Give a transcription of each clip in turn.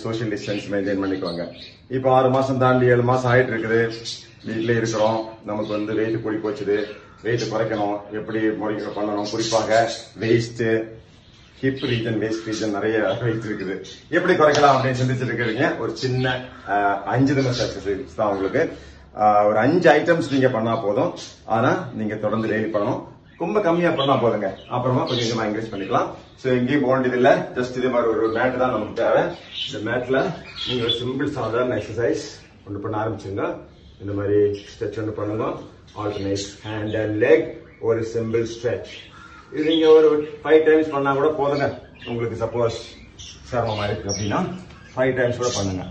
Social distance maintain பண்ணிக்குவாங்க. இப்போ ஆறு மாசம் தாண்டி ஏழு மாசம் ஆயிட்டு இருக்குது. வீட்டிலே இருக்கிறோம். நமக்கு வந்து வெயிட் கூடி போச்சுது. வெயிட் குறைக்கணும். எப்படி முறைக்க பண்ணணும்? குறிப்பாக waist hip region waist region நிறைய வெயிட் இருக்குது. எப்படி குறைக்கலாம் அப்படின்னு சிந்திச்சுட்டு இருக்கிறீங்க? ஒரு சின்ன அஞ்சு நிமிஷம் சக்சஸ் தான் உங்களுக்கு. ஒரு அஞ்சு ஐட்டம்ஸ் நீங்க பண்ணா போதும். ஆனா நீங்க தொடர்ந்து டெய்லி பண்ணணும். ரொம்ப கம்மியா பண்ணா போதுங்க. அப்புறமா கொஞ்சம் கொஞ்சமா இன்க்ரீஸ் பண்ணிக்கலாம். சோ எங்கேயும் போக வேண்டியது இல்ல ஜஸ்ட் இதே மாதிரி ஒரு மேட் தான் நமக்கு தேவை. இந்த மேட்ல நீங்க ஒரு சிம்பிள் சாதாரண எக்ஸசைஸ் ஒன்று பண்ண ஆரம்பிச்சுங்க இந்த மாதிரி ஸ்ட்ரெச் ஒன்று பண்ணுங்க. ஆல்டர்னேட் ஹேண்ட் அண்ட் லெக் ஒரு சிம்பிள் ஸ்ட்ரெச் இது நீங்க ஒரு ஃபைவ் டைம்ஸ் பண்ணா கூட போதுங்க. உங்களுக்கு சப்போஸ் சிரமமா இருக்கு அப்படின்னா ஃபைவ் டைம்ஸ் கூட பண்ணுங்க.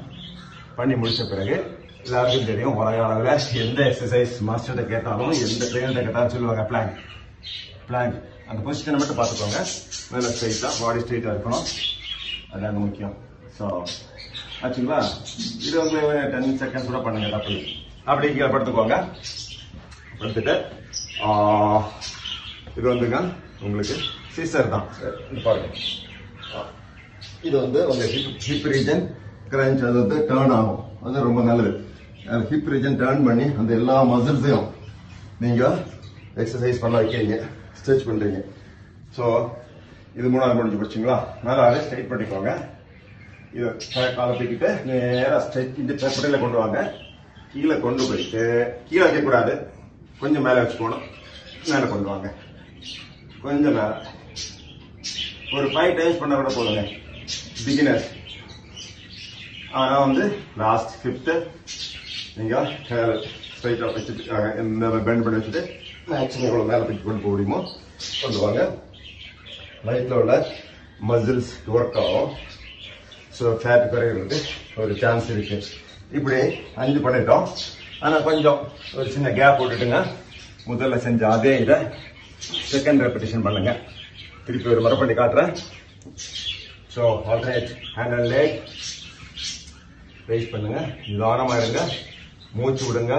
பண்ணி முடிச்ச பிறகு எல்லாருக்கும் தெரியும் உலக அளவில் எந்த எக்ஸசைஸ் மாஸ்டர்கிட்ட கேட்டாலும் எந்த ட்ரெயினர்கிட்ட கேட்டாலும் சொல்லுவாங்க பிளான் பிளான் அந்த பொசிஷனை மட்டும் பார்த்துக்கோங்க. மேலே ஸ்ட்ரைட்டாக பாடி ஸ்ட்ரைட்டாக இருக்கணும். அதாங்க முக்கியம். ஸோ ஆச்சுங்களா? இது வந்து டென் செகண்ட்ஸ் கூட பண்ணுங்க தப்பு அப்படி இங்கே படுத்துக்கோங்க. படுத்துட்டு இது வந்துங்க உங்களுக்கு சீசர் தான். பாருங்க. இது வந்து உங்கள் ஹிப் ஹிப் ரீஜன் கிரஞ்ச் அது வந்து டேர்ன் ஆகும். அது ரொம்ப நல்லது. ஹிப் ரீஜன் டேர்ன் பண்ணி அந்த எல்லா மசில்ஸையும் நீங்கள் எக்ஸசைஸ் பண்ண வைக்கிறீங்க ஸ்ட்ரெச் பண்றீங்க. ஸோ இது மூணாவது முடிஞ்சு போச்சுங்களா? மேலே அதை ஸ்ட்ரைட் பண்ணிக்கோங்க. இதை க- காலை தூக்கிட்டு ஸ்ட்ரைட் இந்த பெப்படையில கொண்டு வாங்க. கீழே கொண்டு போயிட்டு கீழே வைக்கக்கூடாது. கொஞ்சம் மேலே வச்சுக்கணும் மேலே கொண்டு வாங்க. கொஞ்சம் மேலே. ஒரு ஃபைவ் டைம்ஸ் பண்ண கூட போதுங்க. பிகினர் ஆனால் வந்து லாஸ்ட் ஃபிஃப்த் நீங்க ஸ்ட்ரைட்டா வச்சுட்டு இந்த பெண்ட் பண்ணி வச்சுட்டு மேக்ஸிமம் எவ்வளவு மேல தூக்கி கொண்டு போக முடியுமோ கொண்டு வாங்க லைட்ல உள்ள மசில்ஸ் ஒர்க் ஆகும் ஸோ ஃபேட் குறையிறது ஒரு சான்ஸ் இப்படி அஞ்சு பண்ணிட்டோம். ஆனா கொஞ்சம் ஒரு சின்ன கேப் விட்டுட்டுங்க. முதல்ல செஞ்ச அதே இதை செகண்ட் ரெப்படிஷன் பண்ணுங்க. திருப்பி ஒரு முறை பண்ணி காட்டுறேன். So alternate hand and leg wait பண்ணுங்க. நிதானமா இருங்க. మూచి విడంగా